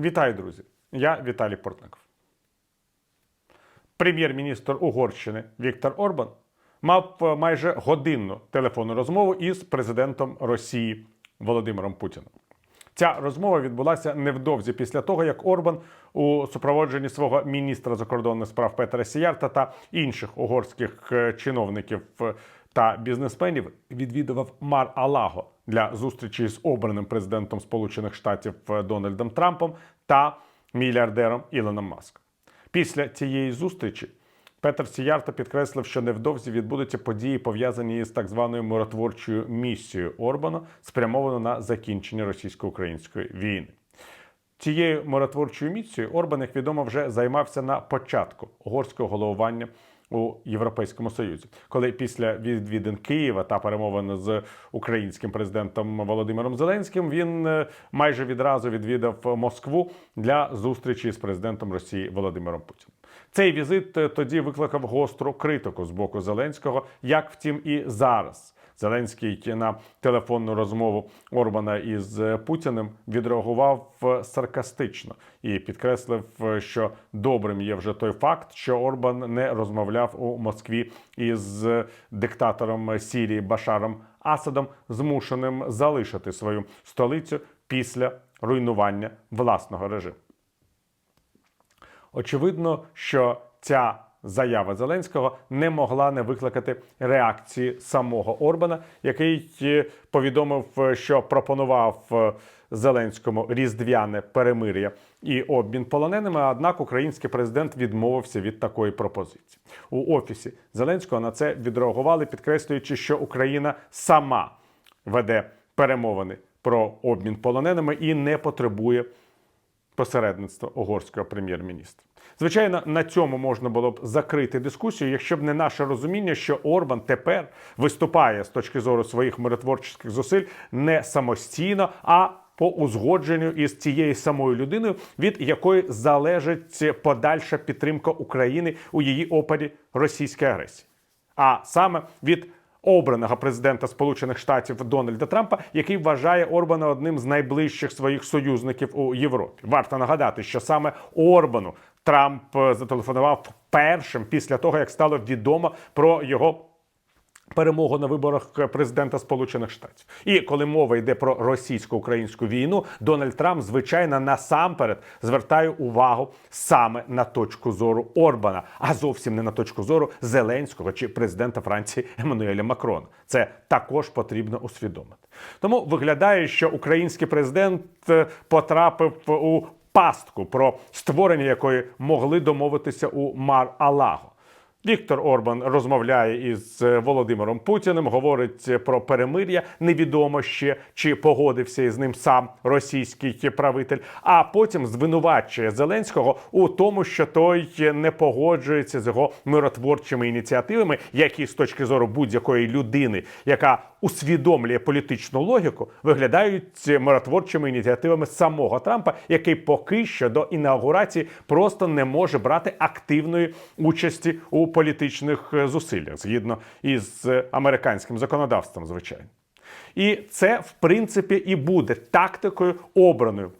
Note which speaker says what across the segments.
Speaker 1: Вітаю, друзі! Я Віталій Портников. Прем'єр-міністр Угорщини Віктор Орбан мав е, майже годинну телефонну розмову із президентом Росії Володимиром Путіним. Ця розмова відбулася невдовзі після того, як Орбан у супроводженні свого міністра закордонних справ Петра Сіярта та інших угорських е, чиновників е, та бізнесменів відвідував Мар Алаго для зустрічі з обраним президентом Сполучених Штатів е, Дональдом Трампом та мільярдером Ілоном Маском. Після цієї зустрічі Петр Сіярта підкреслив, що невдовзі відбудуться події, пов'язані з так званою миротворчою місією Орбана, спрямованою на закінчення російсько-української війни. Цією миротворчою місією Орбан, як відомо, вже займався на початку угорського головування у Європейському Союзі, коли після відвідин Києва та перемовин з українським президентом Володимиром Зеленським він е, майже відразу відвідав Москву для зустрічі з президентом Росії Володимиром Путіним. Цей візит е, тоді викликав гостру критику з боку Зеленського, як втім і зараз. Зеленський на телефонну розмову Орбана із Путіним відреагував е, саркастично і підкреслив, е, що добрим є вже той факт, що Орбан не розмовляв у Москві із диктатором Сірії Башаром Асадом, змушеним залишити свою столицю після руйнування власного режиму. Очевидно, що ця заява Зеленського не могла не викликати реакції самого Орбана, який е, повідомив, е, що пропонував е, Зеленському різдвяне перемир'я і обмін полоненими. Однак український президент відмовився від такої пропозиції у офісі Зеленського. На це відреагували, підкреслюючи, що Україна сама веде перемовини про обмін полоненими і не потребує посередництва угорського прем'єр-міністра. Звичайно, на цьому можна було б закрити дискусію, якщо б не наше розуміння, що Орбан тепер виступає з точки зору своїх миротворчих зусиль не самостійно, а по узгодженню із цією самою людиною, від якої залежить подальша підтримка України у її опорі російської агресії, а саме від обраного президента Сполучених Штатів Дональда Трампа, який вважає Орбана одним з найближчих своїх союзників у Європі. Варто нагадати, що саме Орбану Трамп е, зателефонував першим після того, як стало відомо про його. Перемогу на виборах президента Сполучених Штатів, і коли мова йде про російсько-українську війну, Дональд Трамп звичайно насамперед звертає увагу саме на точку зору Орбана, а зовсім не на точку зору Зеленського чи президента Франції Еммануеля Макрона. Це також потрібно усвідомити. Тому виглядає, що український президент е, потрапив у пастку, про створення якої могли домовитися у Мар-Алаго. Віктор Орбан розмовляє із е, Володимиром Путіним, говорить про перемир'я. Невідомо ще чи погодився із ним сам російський правитель. А потім звинувачує Зеленського у тому, що той не погоджується з його миротворчими ініціативами, які з точки зору будь-якої людини, яка усвідомлює політичну логіку, виглядають миротворчими ініціативами самого Трампа, який поки що до інаугурації просто не може брати активної участі у політичних е, зусиллях згідно із е, американським законодавством, звичайно. І це, в принципі, і буде тактикою обраною.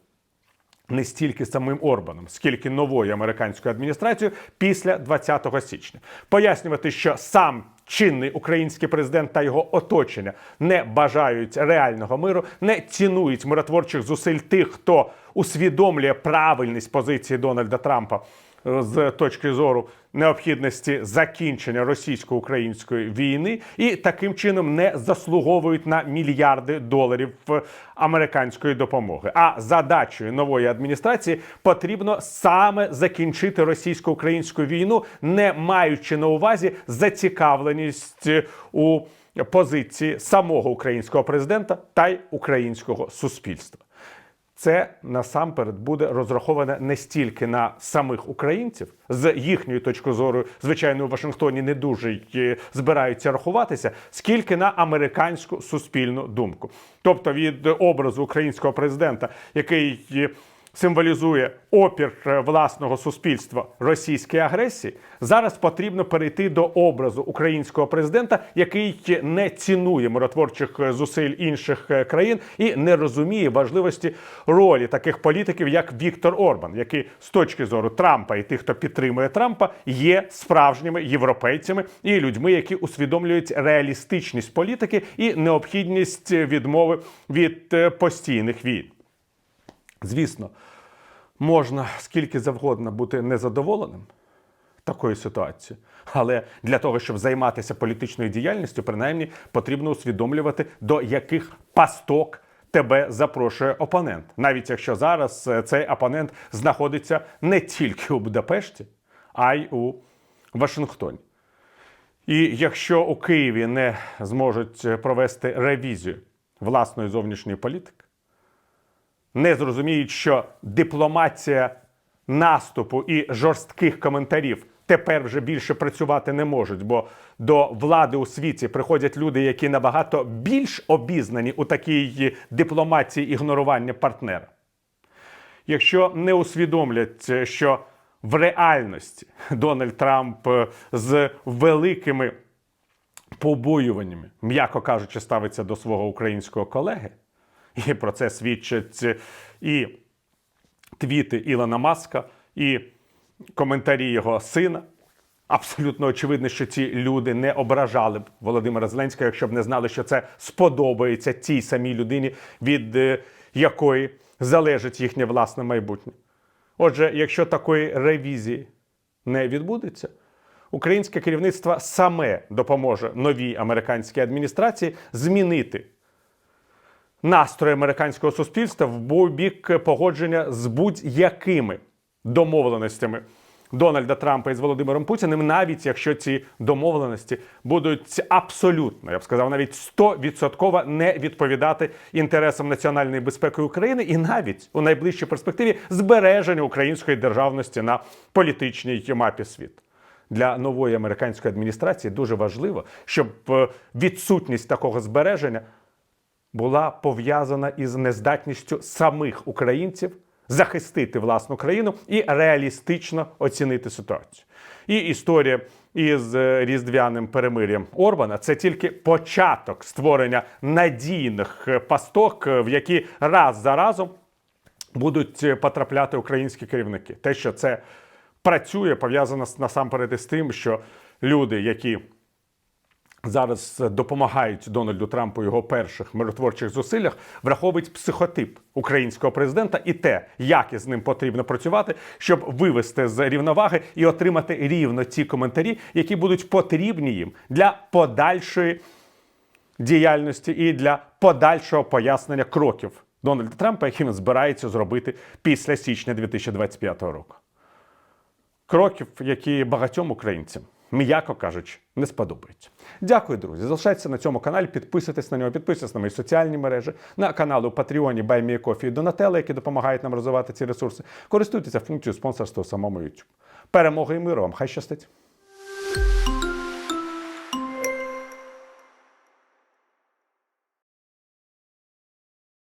Speaker 1: Не стільки самим Орбаном, скільки новою американською адміністрацією після 20 січня, пояснювати, що сам чинний український президент та його оточення не бажають реального миру, не цінують миротворчих зусиль тих, хто усвідомлює правильність позиції Дональда Трампа з точки зору необхідності закінчення російсько-української війни, і таким чином не заслуговують на мільярди доларів американської допомоги. А задачею нової адміністрації потрібно саме закінчити російсько-українську війну, не маючи на увазі зацікавленість у позиції самого українського президента та й українського суспільства це насамперед буде розраховане не стільки на самих українців. З їхньої точки зору, звичайно, у Вашингтоні не дуже е, збираються рахуватися, скільки на американську суспільну думку, тобто від образу українського президента, який е, символізує опір е, власного суспільства російській агресії, зараз потрібно перейти до образу українського президента, який не цінує миротворчих е, зусиль інших е, країн і не розуміє важливості ролі таких політиків, як Віктор Орбан, який з точки зору Трампа і тих, хто підтримує Трампа, є справжніми європейцями і людьми, які усвідомлюють реалістичність політики і необхідність відмови від постійних війн. Звісно, можна скільки завгодно бути незадоволеним такою ситуацією. Але для того, щоб займатися політичною діяльністю, принаймні потрібно усвідомлювати, до яких пасток тебе запрошує опонент. Навіть якщо зараз е, цей опонент знаходиться не тільки у Будапешті, а й у Вашингтоні. І якщо у Києві не зможуть е, провести ревізію власної зовнішньої політики, не зрозуміють, що дипломатія наступу і жорстких коментарів тепер вже більше працювати не можуть, бо до влади у світі приходять люди, які набагато більш обізнані у такій дипломатії ігнорування партнера. Якщо не усвідомлять, що в реальності Дональд Трамп е, з великими побоюваннями, м'яко кажучи, ставиться до свого українського колеги, і про це свідчать і твіти Ілона Маска, і коментарі його сина. Абсолютно очевидно, що ці люди не ображали б Володимира Зеленського, якщо б не знали, що це сподобається тій самій людині, від е, якої залежить їхнє власне майбутнє. Отже, якщо такої ревізії не відбудеться, українське керівництво саме допоможе новій американській адміністрації змінити настрої американського суспільства в бік погодження з будь-якими домовленостями Дональда Трампа із Володимиром Путіним, навіть якщо ці домовленості будуть абсолютно, я б сказав, навіть 100% не відповідати інтересам національної безпеки України, і навіть у найближчій перспективі збереження української державності на політичній мапі світу. Для нової американської адміністрації дуже важливо, щоб е, відсутність такого збереження була пов'язана із нездатністю самих українців захистити власну країну і реалістично оцінити ситуацію. І історія із е, різдвяним перемир'ям Орбана це тільки початок створення надійних е, пасток, е, в які раз за разом будуть потрапляти українські керівники. Те, що це працює, пов'язано насамперед із тим, що люди, які зараз допомагають Дональду Трампу його перших миротворчих зусиллях, враховують психотип українського президента і те, як із ним потрібно працювати, щоб вивести з рівноваги і отримати рівно ті коментарі, які будуть потрібні їм для подальшої діяльності і для подальшого пояснення кроків Дональда Трампа, які він збирається зробити після січня 2025 року. Кроків, які багатьом українцям, м'яко кажучи, не сподобається. Дякую, друзі. Залишайтеся на цьому каналі, підписуйтесь на нього, підписуйтесь на мої соціальні мережі, на канали у Патреоні, Баймієкофі і Донателла, які допомагають нам розвивати ці ресурси. Користуйтеся функцією спонсорства самому YouTube. Перемоги і миру вам! Хай щастить!